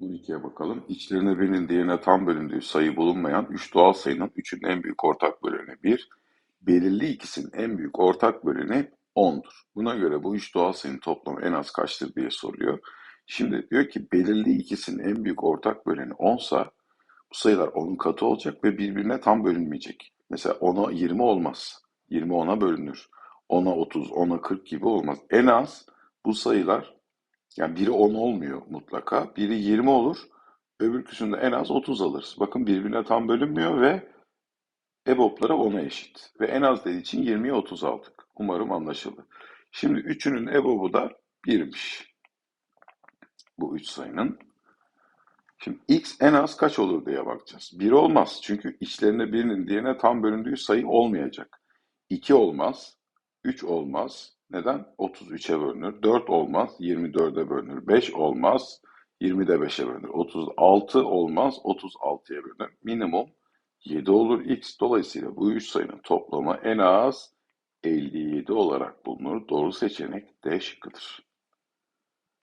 Bu ikiye bakalım. İçlerine birinin diğerine tam bölündüğü sayı bulunmayan 3 doğal sayının 3'ün en büyük ortak böleni 1, belirli ikisinin en büyük ortak böleni 10'dur. Buna göre bu 3 doğal sayının toplamı en az kaçtır diye soruyor. Şimdi diyor ki belirli ikisinin en büyük ortak böleni 10 sa bu sayılar 10'un katı olacak ve birbirine tam bölünmeyecek. Mesela 10'a 20 olmaz. 20 10'a bölünür. 10'a 30, 10'a 40 gibi olmaz. En az bu sayılar yani biri 10 olmuyor mutlaka. Biri 20 olur. Öbürküsünde en az 30 alırız. Bakın birbirine tam bölünmüyor ve EBOB'ları 10'a eşit. Ve en az dediği için 20'ye 30 aldık. Umarım anlaşıldı. Şimdi üçünün EBOB'u da 1'miş. Bu üç sayının. Şimdi x en az kaç olur diye bakacağız. 1 olmaz. Çünkü içlerinde birinin diğerine tam bölündüğü sayı olmayacak. 2 olmaz. 3 olmaz. Neden? 33'e bölünür. 4 olmaz. 24'e bölünür. 5 olmaz. 20'de 5'e bölünür. 36 olmaz. 36'ya bölünür. Minimum 7 olur x. Dolayısıyla bu üç sayının toplamı en az 57 olarak bulunur. Doğru seçenek D şıkkıdır.